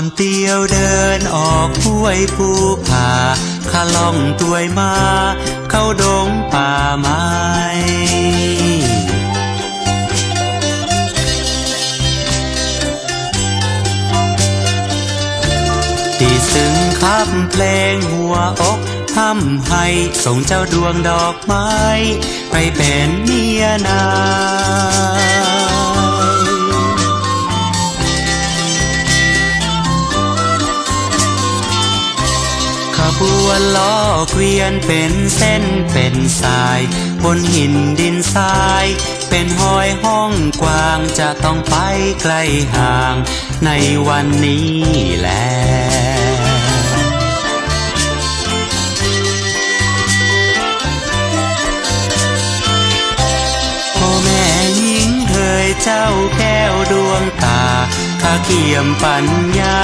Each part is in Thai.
อนเตียวเดินออกห้วยภูผาข้าล่องตัวยมา เข้าดงป่าไม้ที่ซึ้งคับเพลงหัวอกทำให้ส่งเจ้าดวงดอกไม้ ไปเป็นเมียนา ยขบวนล้อเกวียนเป็นเส้นเป็นสายบนหินดินทราย เป็นห้อยห้องกว้างจะต้องไปไกลห่างในวันนี้แหละพ่อแม่หญิงเคยเจ้าแก้วดวงาข้าเขียมปัญญา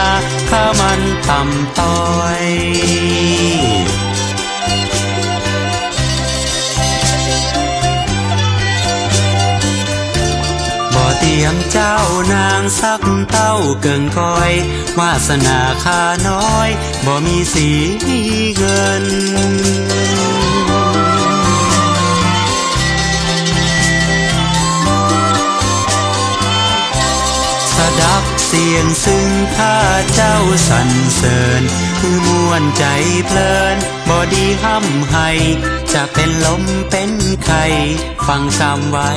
ข้ามันต่ำต้อยบ่เตียมเจ้านางสักเต้าเกิงก้อย วาสนาข้าน้อย บ่มีสีมีเงิน สดับเสียงซึ่งข้าเจ้าสรรเสริญคือมวนใจเพลินบอดีห้ำให้จะเป็นลมเป็นไข้ฟังคำไว้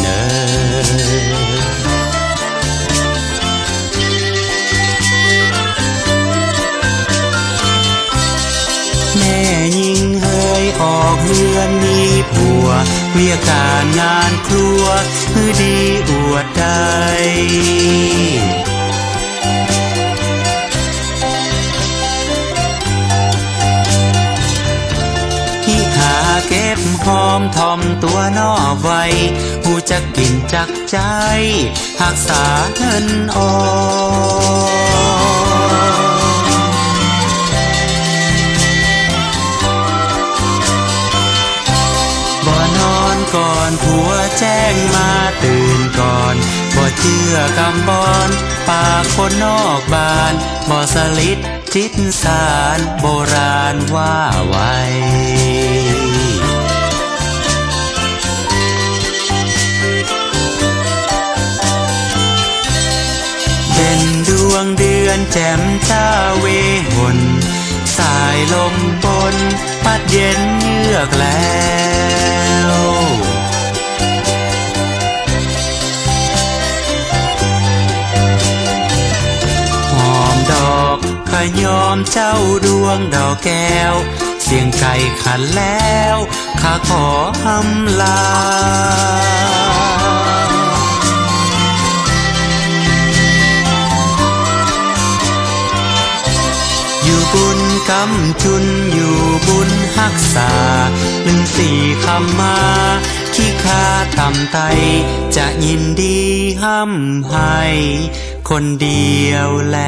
เนอแม่ยิงเฮยออกเรือนมีผัว เวียการงานครัว คือดีอวดได้ ที่หาเก็บหอมทอมตัวนอไว้ผู้จะกินจักใจ หักษาเงินออบ่นอนก่อนผัวแจ้งมาตื่นก่อนบ่เชื่อกำบอน ปากคนนอกบ้านบ่สลิด จิตสารโบราณว่าไว้เป็นดวงเดือนแจ่มจ้าเวหนสายลมบน พัดเย็นเยือกแล กขยอมเจ้าดวงดอกแก้ว เสียงไก่ขันแล้วข้าขอหำลาอยู่บุญกำจุนอยู่บุญหักษาหนึ่งสี่คำมาขี้คาต่ำไต จะยินดีห้ำให้คนเดียวแล